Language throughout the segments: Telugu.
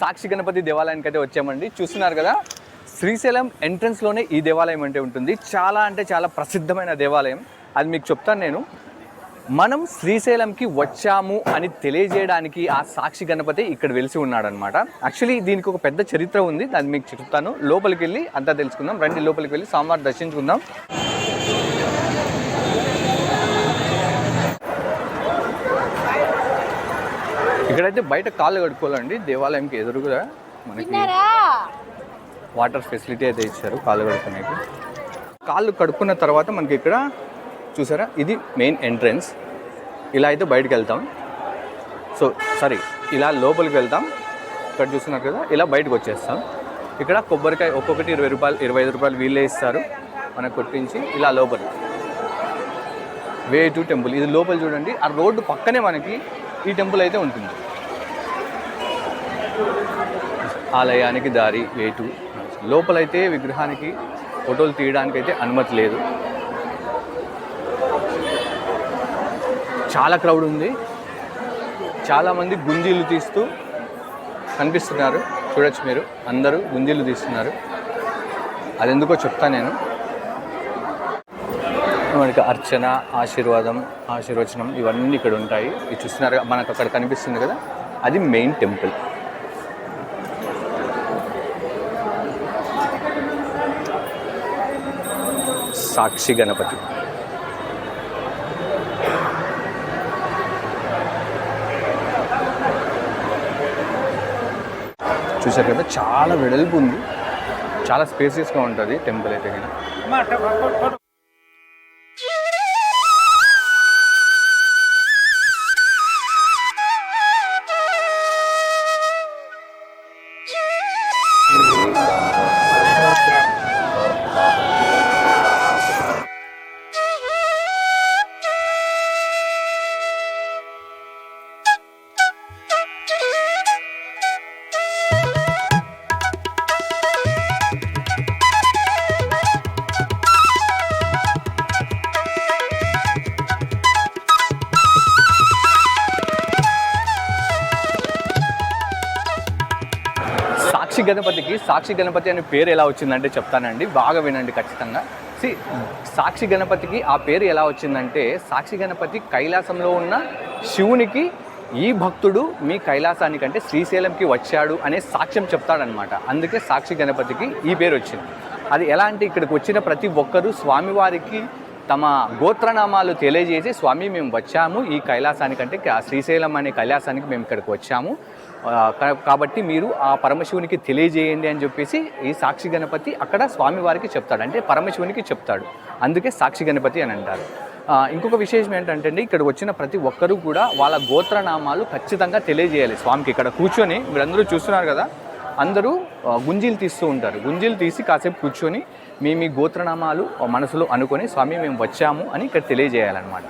సాక్షి గణపతి దేవాలయానికి అయితే వచ్చామండి. చూస్తున్నారు కదా శ్రీశైలం ఎంట్రన్స్లోనే ఈ దేవాలయం అంటే ఉంటుంది. చాలా అంటే చాలా ప్రసిద్ధమైన దేవాలయం. అది మీకు చెప్తాను నేను. మనం శ్రీశైలంకి వచ్చాము అని తెలియజేయడానికి ఆ సాక్షి గణపతి ఇక్కడ వెలిసి ఉన్నాడనమాట యాక్చువల్లీ దీనికి ఒక పెద్ద చరిత్ర ఉంది. అది మీకు చెప్తాను. లోపలికి వెళ్ళి అంతా తెలుసుకుందాం. రండి లోపలికి వెళ్ళి స్వామివారి దర్శించుకుందాం. ఇక్కడైతే బయట కాళ్ళు కడుక్కోవాలండి. దేవాలయంకి ఎదురుగా మనకి వాటర్ ఫెసిలిటీ అయితే ఇచ్చారు కాళ్ళు కడుక్కునేకి కాళ్ళు కడుక్కున్న తర్వాత మనకి ఇక్కడ చూసారా? ఇది మెయిన్ ఎంట్రన్స్. ఇలా అయితే బయటకు వెళ్తాం. సో సారీ ఇలా లోపలికి వెళ్తాం. ఇక్కడ చూస్తున్నారు కదా ఇలా బయటకు వచ్చేస్తాం. ఇక్కడ కొబ్బరికాయ ఒక్కొక్కటి ఇరవై రూపాయలు ఇరవై ఐదు రూపాయలు వీళ్ళే ఇస్తారు. మనకు కొట్టించి ఇలా లోపలి. Way to temple. ఇది లోపల చూడండి. ఆ రోడ్డు పక్కనే మనకి ఈ టెంపుల్ అయితే ఉంటుంది. ఆలయానికి దారి వేటు లోపలైతే విగ్రహానికి ఫోటోలు తీయడానికి అయితే అనుమతి లేదు. చాలా క్రౌడ్ ఉంది. చాలామంది గుంజీలు తీస్తూ కనిపిస్తున్నారు. చూడొచ్చు మీరు. అందరూ గుంజీలు తీస్తున్నారు. అది ఎందుకో చెప్తా నేను. మనకి అర్చన ఆశీర్వాదం ఆశీర్వచనం ఇవన్నీ ఇక్కడ ఉంటాయి. ఇది చూస్తున్నారు మనకు అక్కడ కనిపిస్తుంది కదా? అది మెయిన్ టెంపుల్ సాక్షి గణపతి. చూసారు కదా చాలా వెడల్పు ఉంది. చాలా స్పేసియస్గా ఉంటుంది టెంపుల్ అయితే కానీ 我 సాక్షి గణపతికి సాక్షి గణపతి అనే పేరు ఎలా వచ్చిందంటే చెప్తానండి. బాగా వినండి ఖచ్చితంగా. సి సాక్షి గణపతికి ఆ పేరు ఎలా వచ్చిందంటే సాక్షి గణపతి కైలాసంలో ఉన్న శివునికి ఈ భక్తుడు మీ కైలాసానికి అంటే శ్రీశైలంకి వచ్చాడు అనే సాక్ష్యం చెప్తాడనమాట అందుకే సాక్షి గణపతికి ఈ పేరు వచ్చింది. అది ఎలా అంటే ఇక్కడికి వచ్చిన ప్రతి ఒక్కరూ స్వామివారికి తమ గోత్రనామాలు తెలియజేసి స్వామి మేము వచ్చాము ఈ కైలాసానికి అంటే శ్రీశైలం అనే కైలాసానికి మేము ఇక్కడికి వచ్చాము. కాబట్టి మీరు ఆ పరమశివునికి తెలియజేయండి అని చెప్పేసి ఈ సాక్షి గణపతి అక్కడ స్వామివారికి చెప్తాడు. అంటే పరమశివునికి చెప్తాడు. అందుకే సాక్షి గణపతి అని అంటారు. ఇంకొక విశేషం ఏంటంటే అండి ఇక్కడికి వచ్చిన ప్రతి ఒక్కరూ కూడా వాళ్ళ గోత్రనామాలు ఖచ్చితంగా తెలియజేయాలి. స్వామికి ఇక్కడ కూర్చొని మీరందరూ చూస్తున్నారు కదా అందరూ గుంజీలు తీస్తూ ఉంటారు. గుంజీలు తీసి కాసేపు కూర్చొని మీ మీ గోత్రనామాలు మనసులో అనుకొని స్వామి మేము వచ్చాము అని ఇక్కడ తెలియజేయాలన్నమాట.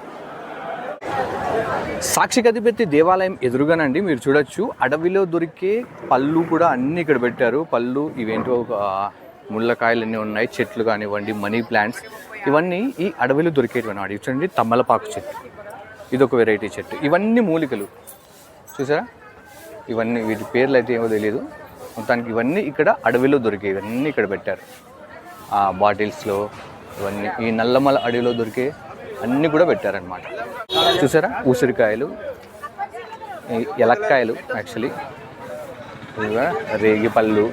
సాక్షి గతిపెత్తి దేవాలయం ఎదురుగానండి మీరు చూడొచ్చు. అడవిలో దొరికే పళ్ళు కూడా అన్నీ ఇక్కడ పెట్టారు. పళ్ళు ఇవేంటో ఆ, ముళ్ళకాయలు అన్నీ ఉన్నాయి చెట్లు కానివ్వండి మనీ ప్లాంట్స్. ఇవన్నీ ఈ అడవిలో దొరికేటివి అన్నమాట. చూడండి తమ్మలపాకు చెట్టు. ఇది ఒక వెరైటీ చెట్టు. ఇవన్నీ మూలికలు. చూసారా? ఇవన్నీ వీటి పేర్లు అయితే ఏమో తెలియదు మొత్తానికి ఇవన్నీ ఇక్కడ అడవిలో దొరికే ఇవన్నీ ఇక్కడ పెట్టారు. ఆ బాటిల్స్లో ఇవన్నీ ఈ నల్లమల అడవిలో దొరికే అన్నీ కూడా పెట్టారనమాట చూసారా? ఉసిరికాయలు ఈ ఎలక్కాయలు యాక్చువల్లీ రేగి పళ్ళు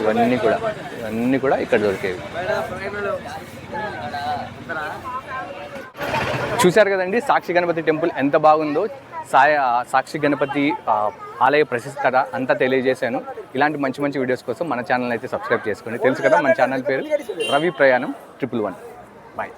ఇవన్నీ కూడా ఇవన్నీ కూడా ఇక్కడ దొరికేవి. చూశారు కదండి సాక్షి గణపతి టెంపుల్ ఎంత బాగుందో? సాయ సాక్షి గణపతి ఆలయ ఆలయ కథ అంతా తెలియజేశాను. ఇలాంటి మంచి మంచి వీడియోస్ కోసం మన ఛానల్ అయితే సబ్స్క్రైబ్ చేసుకోండి. తెలుసు కదా మన ఛానల్ పేరు రవి ప్రయాణం ట్రిపుల్ వన్. బాయ్